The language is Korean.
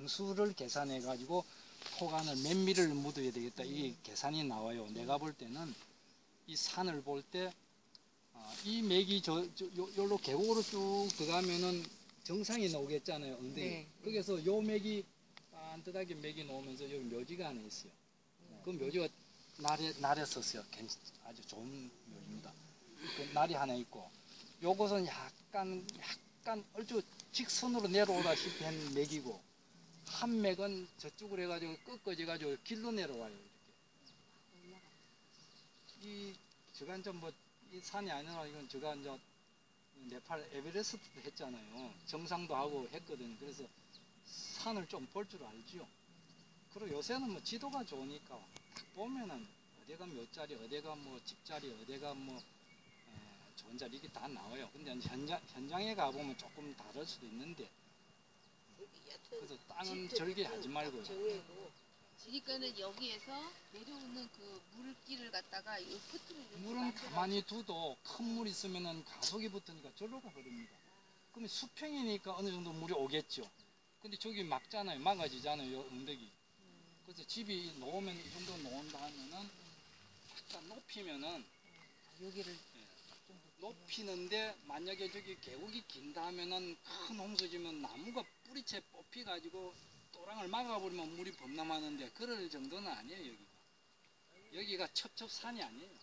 방수를 계산해 가지고 토간을 몇 미를 묻어야 되겠다 이 계산이 나와요. 내가 볼 때는 이 산을 볼 때이 맥이 저, 저 요, 요로 계곡으로 쭉 들어가면은 정상이 나오겠잖아요. 엉덩이. 네. 거기서 요 맥이 반듯하게 맥이 나오면서 여기 묘지가 안에 있어요. 그 묘지가 날에 날에 썼어요. 괜- 아주 좋은 묘지입니다. 그 날이 하나 있고 요것은 약간 약간 얼추 직선으로 내려오다시피 한 맥이고 한 맥은 저쪽으로 해가지고 꺾어져 가지고 길로 내려와요. 이렇게. 이 제가 이제 뭐이 산이 아니라 이건 제가 이제 네팔 에베레스트도 했잖아요. 정상도 하고 했거든요. 그래서 산을 좀 볼 줄 알지요. 그리고 요새는 뭐 지도가 좋으니까 딱 보면은 어디가 몇 자리, 어디가 뭐 집자리, 어디가 뭐 에, 좋은 자리 이게 다 나와요. 근데 현장 현장에 가 보면 조금 다를 수도 있는데 그래서 땅은 절개 하지 말고요. 그러니까는 여기에서 내려오는 그 물길을 갖다가 이 포트를 물은 가만히 두도 큰 물 있으면은 가속이 붙으니까 절로가 흐릅니다. 그러면 수평이니까 어느 정도 물이 오겠죠. 근데 저기 막잖아요. 막아지잖아요. 요 언덕이. 그래서 집이 놓으면 이 정도 놓은다 하면은 약간 높이면은 여기를 높이는데 만약에 저기 계곡이 긴다 하면은 큰 홍수 지면 나무가 뿌리채 뽑히 가지고 또랑을 막아버리면 물이 범람하는데 그럴 정도는 아니에요 여기가. 여기가 첩첩산이 아니에요